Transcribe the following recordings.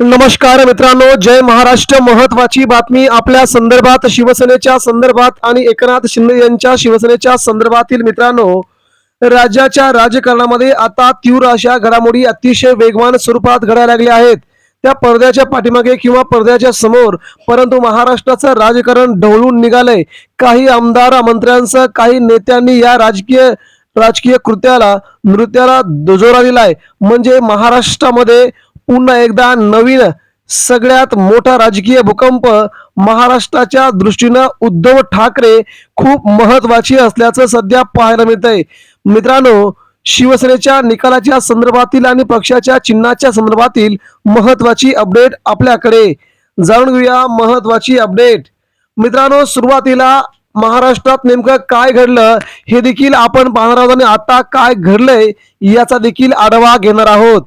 नमस्कार मित्रांनो जय महाराष्ट्र. महत्वाची बातमी आपल्या संदर्भात शिवसेनेच्या संदर्भात आणि एकनाथ शिंदे यांच्या शिवसेनेच्या संदर्भातील मित्रांनो राज्याच्या राजकारणामध्ये आता तीव्र अशा घडामोडी अतिशय वेगवान स्वरूपात घडायला लागल्या आहेत. त्या पडद्याच्या पाठीमागे किंवा पडद्याच्या समोर परंतु महाराष्ट्राचं राजकारण ढवळून निघालंय. काही आमदार मंत्र्यांसह काही नेत्यांनी या राजकीय राजकीय कृत्याला नृत्याला दुजोरा दिलाय. म्हणजे महाराष्ट्रामध्ये पुन्हा एकदा नवीन सगळ्यात मोठा राजकीय भूकंप महाराष्ट्राच्या दृष्टीनं उद्धव ठाकरे खूप महत्वाची असल्याचं सध्या पाहायला मिळतंय. मित्रांनो शिवसेनेच्या निकालाच्या संदर्भातील आणि पक्षाच्या चिन्हाच्या संदर्भातील महत्वाची अपडेट आपल्याकडे. जाणून घेऊया महत्वाची अपडेट. मित्रांनो सुरुवातीला महाराष्ट्रात नेमकं काय घडलं हे देखील आपण पाहणार आहोत आणि आता काय घडलंय याचा देखील आढावा घेणार आहोत.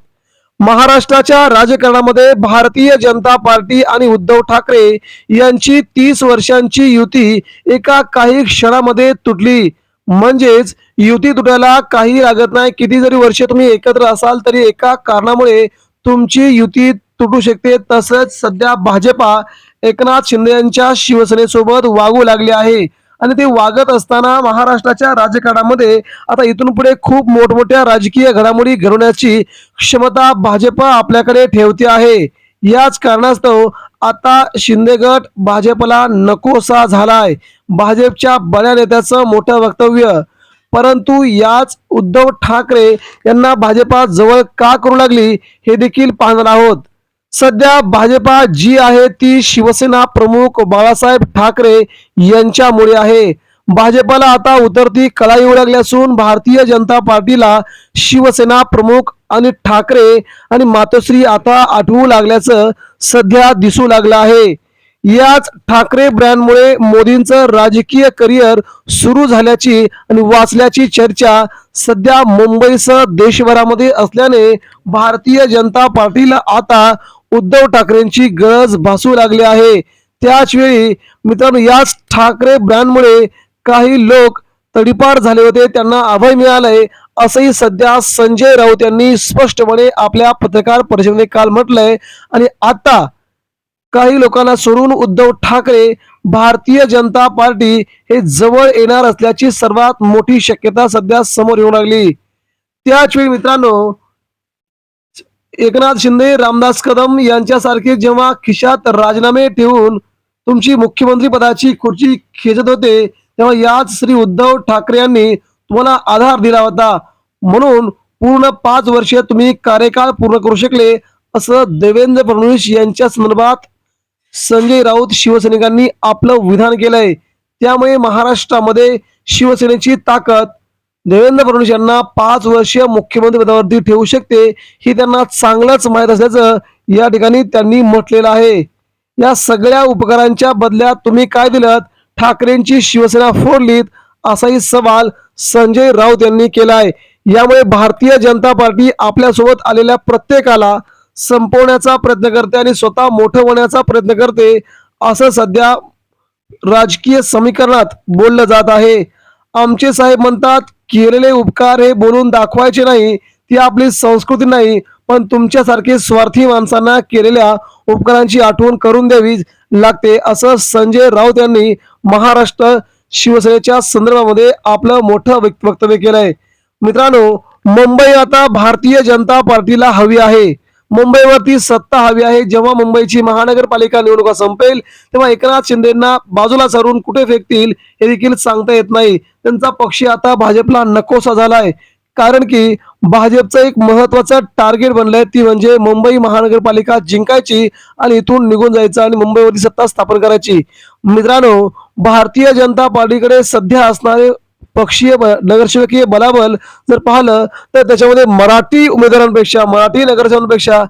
महाराष्ट्राच्या राजकारणामध्ये भारतीय जनता पार्टी आणि उद्धव ठाकरे यांची तीस वर्षांची युती एका काही क्षणामध्ये तुटली. म्हणजेच युती तुटायला काही लागत नाही. किती जरी वर्ष तुम्ही एकत्र असाल तरी एका कारणामुळे तुमची युती तुटू शकते. तसंच सध्या भाजपा एकनाथ शिंदे यांच्या शिवसेनेसोबत वागू लागले आहे. आणि ते वागत असताना महाराष्ट्राच्या राजकारणामध्ये आता इथून पुढे खूप मोठमोठ्या राजकीय घडामोडी घडवण्याची क्षमता भाजप आपल्याकडे ठेवते आहे. याच कारणास्तव आता शिंदे गट भाजपला नकोसा झालाय. भाजपच्या बड्या नेत्याचं मोठं वक्तव्य. परंतु याच उद्धव ठाकरे यांना भाजपा जवळ का करू लागली हे देखील पाहणार आहोत. सध्या भाजपा जी आहे ती शिवसेना प्रमुख बाळासाहेब ठाकरे यांच्यामुळे आहे. भाजपाला आता उतरती कला येऊ लागली असून भारतीय जनता पार्टीला शिवसेना प्रमुख आणि ठाकरे आणि मातोश्री आता आठवू लागल्याचं सध्या दिसू लागलं आहे. याच ठाकरे ब्रँडमुळे मोदींचं राजकीय करिअर सुरू झाल्याची आणि वाचल्याची चर्चा सध्या मुंबईसह देशभरामध्ये असल्याने भारतीय जनता पार्टीला आता उद्धव ठाकरेंची गरज भासू लागली आहे. त्याच वेळी मित्रांनो याच ठाकरे ब्रँडमुळे काही लोक तडीपार झाले होते. त्यांना अभय मिळालंय असंही सध्या संजय राऊत यांनी स्पष्टपणे आपल्या पत्रकार परिषदेने काल म्हटलंय. आणि आता काही लोकांना सोडून उद्धव ठाकरे भारतीय जनता पार्टी हे जवळ येणार असल्याची सर्वात मोठी शक्यता सध्या समोर येऊ लागली. त्याच वेळी मित्रांनो एकनाथ शिंदे रामदास कदम यांच्यासारखे जेव्हा खिशात राजीनामे ठेवून तुमची मुख्यमंत्री पदाची खुर्ची खेचत होते तेव्हा याच श्री उद्धव ठाकरे यांनी तुम्हाला आधार दिला होता. म्हणून पूर्ण पाच वर्षे तुम्ही कार्यकाळ पूर्ण करू शकले असं देवेंद्र फडणवीस यांच्या संदर्भात संजय राऊत शिवसैनिकांनी आपलं विधान केलंय. त्यामुळे महाराष्ट्रामध्ये शिवसेनेची ताकद देवेंद्र फडणवीस यांना पाच वर्ष मुख्यमंत्री पदावरती ठेवू शकते ही त्यांना चांगलंच माहीत असल्याचं या ठिकाणी त्यांनी म्हटलेलं आहे. या सगळ्या उपकारांच्या बदल्यात तुम्ही काय दिलं ठाकरेंची शिवसेना फोडलीत असाही सवाल संजय राऊत यांनी केलाय. यामुळे भारतीय जनता पार्टी आपल्यासोबत आलेल्या प्रत्येकाला संपवण्याचा प्रयत्न करते आणि स्वतः मोठं होण्याचा प्रयत्न करते असं सध्या राजकीय समीकरणात बोललं जात आहे. आमचे साहेब म्हणतात केलेले उपकार हे बोलून दाखवायचे नाही ती आपली संस्कृती नाही पण तुमच्यासारखे स्वार्थी माणसांना केलेल्या उपकारांची आठवण करून द्यावी लागते असं संजय राऊत यांनी महाराष्ट्र शिवसेनेच्या संदर्भामध्ये आपलं मोठं व्यक्त- वक्तव्य केलंय. मित्रांनो मुंबई आता भारतीय जनता पार्टीला हवी आहे. मुंबईवरती सत्ता हवी आहे. जेव्हा मुंबईची महानगरपालिका निवडणुका संपेल तेव्हा एकनाथ शिंदेना बाजूला सारून कुठे फेकतील हे देखील सांगता येत नाही. त्यांचा पक्ष आता भाजपला नकोसा झालाय. कारण की भाजपचं एक महत्वाचं टार्गेट बनलंय ती म्हणजे मुंबई महानगरपालिका जिंकायची आणि इथून निघून जायचं आणि मुंबईवरती सत्ता स्थापन करायची. मित्रांनो भारतीय जनता पार्टीकडे सध्या असणारे पक्षीय ब- नगरसेवकीय बलाबल जर पाहिलं तर त्याच्यामध्ये मराठी उमेदवारांपेक्षा मराठी नगरसेवकांपेक्षा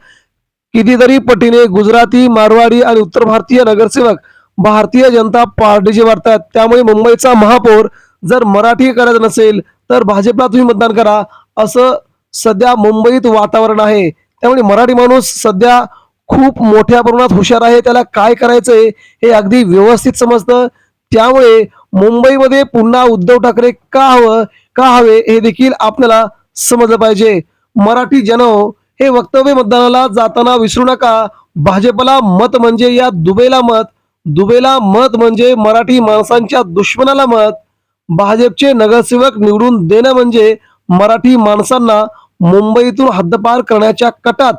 कितीतरी पटीने गुजराती मारवाडी आणि उत्तर भारतीय नगरसेवक भारतीय जनता पार्टीचे वाटतात त्यामुळे मुंबईचा महापौर जर मराठी करायचं नसेल तर भाजपला तुम्ही मतदान करा. असं सध्या मुंबईत वातावरण आहे. त्यामुळे मराठी माणूस सध्या खूप मोठ्या प्रमाणात हुशार आहे. त्याला काय करायचंय हे अगदी व्यवस्थित समजतं. त्यामुळे मुंबईमध्ये पुन्हा उद्धव ठाकरे का हवं का हवे हे देखील आपल्याला समजलं पाहिजे. मराठी जनो हो, हे वक्तव्य मतदानाला जाताना विसरू नका. भाजपला मत म्हणजे या दुबेला मत. दुबेला मत म्हणजे मराठी माणसांच्या दुश्मनाला मत. भाजपचे नगरसेवक निवडून देणं म्हणजे मराठी माणसांना मुंबईतून हद्दपार करण्याच्या कटात.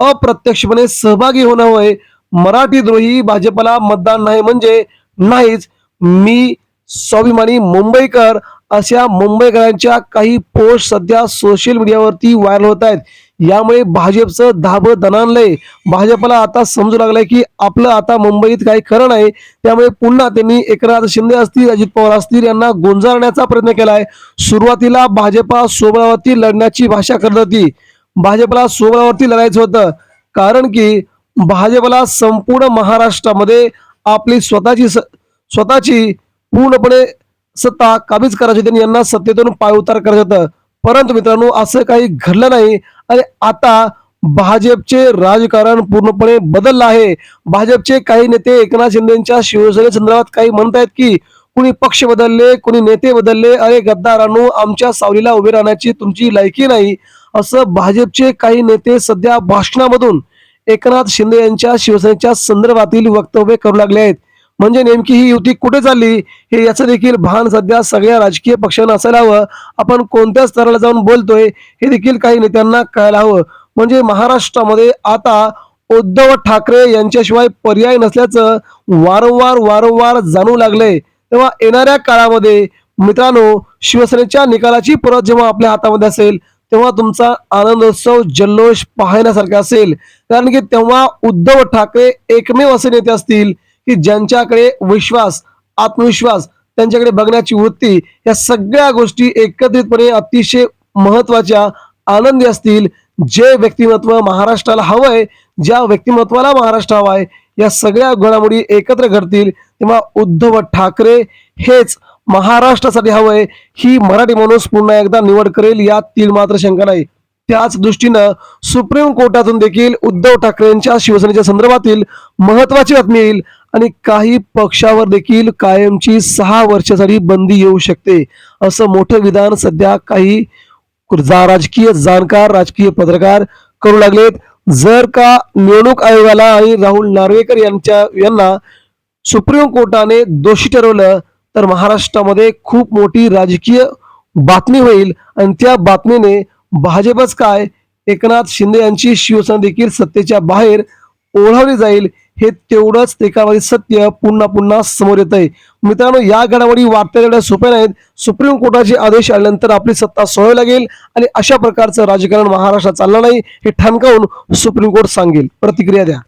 अप्रत्यक्षपणे सहभागी होणं होय. मराठी द्रोही भाजपला मतदान नाही म्हणजे नाहीच. मी स्वाभिमानी मुंबईकर अशा मुंबईकरांच्या काही पोस्ट सध्या सोशल मीडियावरती व्हायरल होत आहेत. यामुळे भाजपचं धाब दणानलंय भाजपला आता समजू लागलंय की आपलं आता मुंबईत काही खरं नाही. त्यामुळे पुन्हा त्यांनी एकनाथ शिंदे असतील अजित पवार असतील यांना गोंजारण्याचा प्रयत्न केलाय. सुरुवातीला भाजपा सोबळावरती लढण्याची भाषा करत होती. भाजपला सोबळावरती लढायचं होतं. कारण की भाजपला संपूर्ण महाराष्ट्रामध्ये आपली स्वतःची स- स्वतःची पूर्णपणे सत्ता काबीज करायची होती आणि यांना सत्तेतून पायउतार करायचं होतं. परंतु मित्रांनो असं काही घडलं नाही आणि आता भाजपचे राजकारण पूर्णपणे बदललं आहे. भाजपचे काही नेते एकनाथ शिंदेच्या शिवसेने संदर्भात काही म्हणत आहेत की कुणी पक्ष बदलले कुणी नेते बदलले अरे गद्दारांनो आमच्या सावलीला उभे राहण्याची तुमची लायकी नाही. असं भाजपचे काही नेते सध्या भाषणामधून एकनाथ शिंदे यांच्या शिवसेनेच्या संदर्भातील वक्तव्य करू लागले आहेत. म्हणजे नेमकी ही युती कुठे चालली हे याचं देखील भान सध्या सगळ्या राजकीय पक्षांना असायला हवं. आपण कोणत्या स्तराला जाऊन बोलतोय हे देखील काही नेत्यांना कळायला हवं. म्हणजे महाराष्ट्रामध्ये आता उद्धव ठाकरे यांच्याशिवाय पर्याय नसल्याचं वारंवार वारंवार जाणू लागलंय. तेव्हा येणाऱ्या काळामध्ये मित्रांनो शिवसेनेच्या निकालाची परत जेव्हा आपल्या हातामध्ये असेल तेव्हा तुमचा आनंदोत्सव जल्लोष पाहण्यासारखा असेल. कारण की तेव्हा उद्धव ठाकरे एकमेव असे नेते असतील की ज्यांच्याकडे विश्वास आत्मविश्वास त्यांच्याकडे बघण्याची वृत्ती या सगळ्या गोष्टी एकत्रितपणे अतिशय महत्त्वाच्या आनंदी असतील. जे व्यक्तिमत्व महाराष्ट्राला हवंय ज्या व्यक्तिमत्वाला महाराष्ट्र हवाय या सगळ्या घडामोडी एकत्र घडतील. तेव्हा उद्धव ठाकरे हेच महाराष्ट्रासाठी हवंय. ही मराठी माणूस पुन्हा एकदा निवड करेल यात तीन मात्र शंका नाही. त्याच दृष्टीनं सुप्रीम कोर्टातून देखील उद्धव ठाकरेंच्या शिवसेनेच्या संदर्भातील महत्वाची बातमी येईल. आणि काही पक्षावर देखील कायमची सहा वर्षासाठी बंदी येऊ शकते. असं मोठं विधान सध्या काही जा राजकीय जाणकार राजकीय पत्रकार करू लागलेत. जर का निवडणूक आयोगाला आणि राहुल नार्वेकर यांच्या यांना सुप्रीम कोर्टाने दोषी ठरवलं तर महाराष्ट्रामध्ये खूप मोठी राजकीय बातमी होईल. आणि त्या बातमीने भाजपच काय? एकनाथ शिंदे यांची शिवसेना देखील सत्तेच्या बाहेर ओढावली जाईल. हे तेवढंच एकामध्ये सत्य पुन्हा पुन्हा समोर येत आहे मित्रांनो या घडामोडी वार्ता एवढ्या सोप्या नाहीत. सुप्रीम कोर्टाचे आदेश आल्यानंतर आपली सत्ता सोडावी लागेल आणि अशा प्रकारचं राजकारण महाराष्ट्रात चालणार नाही हे ठणकावून सुप्रीम कोर्ट सांगेल. प्रतिक्रिया द्या.